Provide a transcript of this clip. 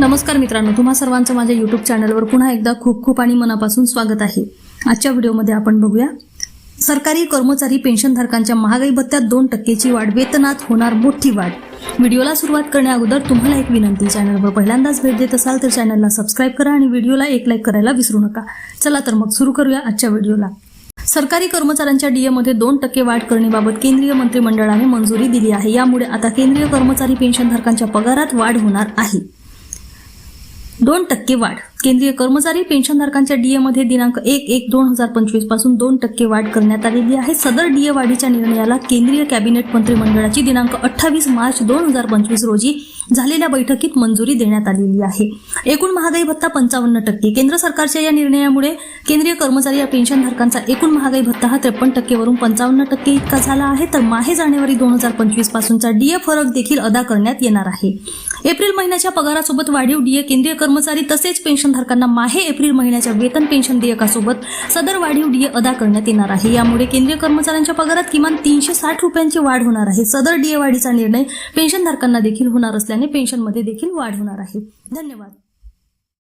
नमस्कार मित्रांनो तुम्हा सर्वांचं माझ्या यूट्यूब चॅनलवर पुन्हा एकदा खूप खूप आणि मनापासून स्वागत आहे. आजच्या व्हिडिओमध्ये आपण बघूया सरकारी कर्मचारी पेन्शनधारकांच्या महागाई भत्त्यात दोन टक्केची वाढ वेतनात होणार मोठी वाढ. व्हिडिओला सुरुवात करण्याअगोदर तुम्हाला एक विनंती चॅनलवर पहिल्यांदाच भेट देत असाल तर चॅनलला सबस्क्राईब करा आणि व्हिडिओला एक लाईक करायला विसरू नका. चला तर मग सुरू करूया आजच्या व्हिडिओला. सरकारी कर्मचाऱ्यांच्या डीएमध्ये दोन टक्के वाढ करण्याबाबत केंद्रीय मंत्रिमंडळाने मंजुरी दिली आहे. यामुळे आता केंद्रीय कर्मचारी पेन्शनधारकांच्या पगारात वाढ होणार आहे. दोन टक्के वाढ. केंद्रीय कर्मचारी पेन्शनधारकांच्या डीए मध्ये दिनांक एक एक दोन हजार पंचवीसपासून दोन टक्के वाढ करण्यात आलेली आहे. सदर डीए वाढीच्या निर्णयाला केंद्रीय कॅबिनेट मंत्रिमंडळाची दिनांक अठ्ठावीस मार्च दोन हजार पंचवीस रोजी झालेल्या बैठकीत मंजुरी देण्यात आलेली आहे. एकूण महागाई भत्ता पंचावन्न टक्के. केंद्र सरकारच्या या निर्णयामुळे केंद्रीय कर्मचारी या पेन्शनधारकांचा एकूण महागाई भत्ता हा त्रेपन्न टक्केवरून पंचावन्न टक्के इतका झाला आहे. तर माहे जानेवारी दोन हजार पंचवीस पासूनचा डीए फरक देखील अदा करण्यात येणार आहे. एप्रिल महिन्याच्या पगारासोबत वाढीव डीए केंद्रीय कर्मचारी तसेच पेन्शन पेन्शनधारकांना माहे एप्रिल महिन्याच्या वेतन पेन्शन देयकासोबत सदर वाढीव डीए अदा करण्यात येणार आहे. यामुळे केंद्रीय कर्मचाऱ्यांच्या पगारात किमान तीनशे साठ रुपयांची वाढ होणार आहे. सदर डीए वाढीचा निर्णय पेन्शनधारकांना देखील होणार असल्याने पेन्शनमध्ये देखील वाढ होणार आहे. धन्यवाद.